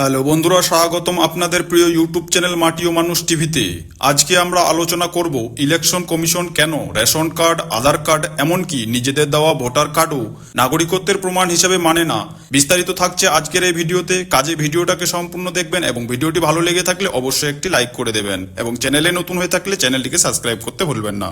Hello বন্ধুরা, স্বাগতম আপনাদের প্রিয় ইউটিউব চ্যানেল মাটি ও মানুষ টিভিতে। আজকে আমরা আলোচনা করব ইলেকশন কমিশন কেন, রেশন কার্ড, আধার কার্ড, এমনকি নিজেদের দেওয়া ভোটার কার্ডও নাগরিকত্বের প্রমাণ হিসেবে মানে না। বিস্তারিত থাকছে আজকের এই ভিডিওতে। কাজে ভিডিওটাকে সম্পূর্ণ দেখবেন এবং ভিডিওটি ভালো লেগে থাকলে অবশ্যই একটি লাইক করে দেবেন। এবং চ্যানেলে নতুন হয়ে থাকলে চ্যানেলটিকে সাবস্ক্রাইব করতে ভুলবেন না।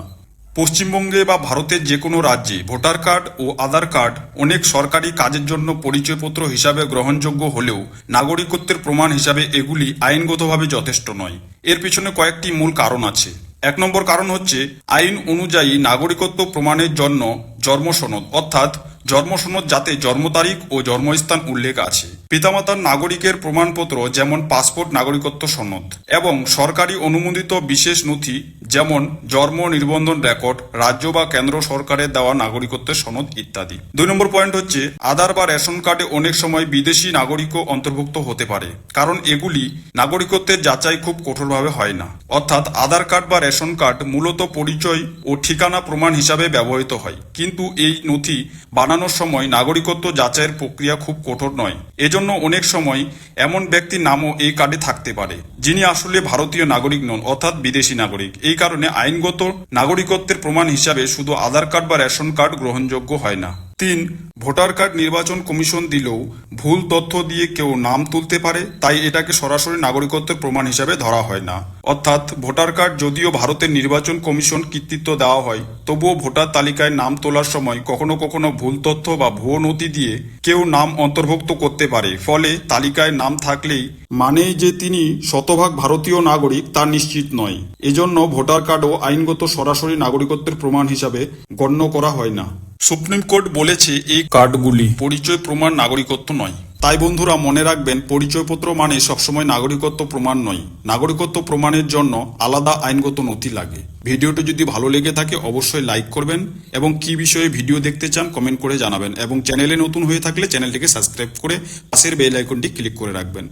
পশ্চিমবঙ্গে বা ভারতের যে কোনো রাজ্যে ভোটার কার্ড ও আধার কার্ড অনেক সরকারি কাজের জন্য পরিচয়পত্র হিসাবে গ্রহণযোগ্য হলেও নাগরিকত্বের প্রমাণ হিসাবে এগুলি আইনগতভাবে যথেষ্ট নয়। এর পিছনে কয়েকটি মূল কারণ আছে। এক নম্বর কারণ হচ্ছে, আইন অনুযায়ী নাগরিকত্ব প্রমাণের জন্য জন্মসনদ, অর্থাৎ জন্মসনদ যাতে জন্ম তারিখ ও জন্মস্থান উল্লেখ আছে। পিতামাতার নাগরিকের প্রমাণপত্র যেমন পাসপোর্ট নাগরিকত্ব সনদ এবং সরকারি অনুমোদিত বিশেষ নথি যেমন জন্ম নিবন্ধন রেকর্ড, রাজ্য বা কেন্দ্র সরকারের দেওয়া নাগরিকত্বের সনদ ইত্যাদি। দুই নম্বর পয়েন্ট হচ্ছে, আধার বা রেশন কার্ডে অনেক সময় বিদেশি নাগরিকও অন্তর্ভুক্ত হতে পারে, কারণ এগুলি নাগরিকত্বের যাচাই খুব কঠোরভাবে হয় না। অর্থাৎ আধার কার্ড বা রেশন কার্ড মূলত পরিচয় ও ঠিকানা প্রমাণ হিসাবে ব্যবহৃত হয়, কিন্তু এই নথি বানানোর সময় নাগরিকত্ব যাচাইয়ের প্রক্রিয়া খুব কঠোর নয়। এজন্য অনেক সময় এমন ব্যক্তির নামও এই কার্ডে থাকতে পারে, যিনি আসলে ভারতীয় নাগরিক নন, অর্থাৎ বিদেশি নাগরিক। এই কারণে আইনগত নাগরিকত্বের প্রমাণ হিসাবে শুধু আধার কার্ড বা রেশন কার্ড গ্রহণযোগ্য হয় না। তিন, ভোটার কার্ড নির্বাচন কমিশন দিলেও ভুল তথ্য দিয়ে কেউ নাম তুলতে পারে, তাই এটাকে সরাসরি নাগরিকত্বের প্রমাণ হিসাবে ধরা হয় না। অর্থাৎ ভোটার কার্ড যদিও ভারতের নির্বাচন কমিশন কৃতিত্ব দেওয়া হয়, তবুও ভোটার তালিকায় নাম তোলার সময় কখনো কখনো ভুল তথ্য বা ভুয়ো নথি দিয়ে কেউ নাম অন্তর্ভুক্ত করতে পারে, ফলে তালিকায় নাম থাকলেই মানেই যে তিনি শতভাগ ভারতীয় নাগরিক তা নিশ্চিত নয়। এজন্য ভোটার কার্ডও আইনগত সরাসরি নাগরিকত্বের প্রমাণ হিসাবে গণ্য করা হয় না। সুপ্রিম কোর্ট বলেছে এই কার্ডগুলি পরিচয় প্রমাণ নাগরিকত্ব নয়। তাই বন্ধুরা মনে রাখবেন, পরিচয়পত্র মানে সবসময় নাগরিকত্ব প্রমাণ নয়। নাগরিকত্ব প্রমাণের জন্য আলাদা আইনগত নথি লাগে। ভিডিওটি যদি ভালো লেগে থাকে, অবশ্যই লাইক করবেন এবং কি বিষয়ে ভিডিও দেখতে চান কমেন্ট করে জানাবেন এবং চ্যানেলে নতুন হয়ে থাকলে চ্যানেলটিকে সাবস্ক্রাইব করে পাশের বেল আইকনটি ক্লিক করে রাখবেন।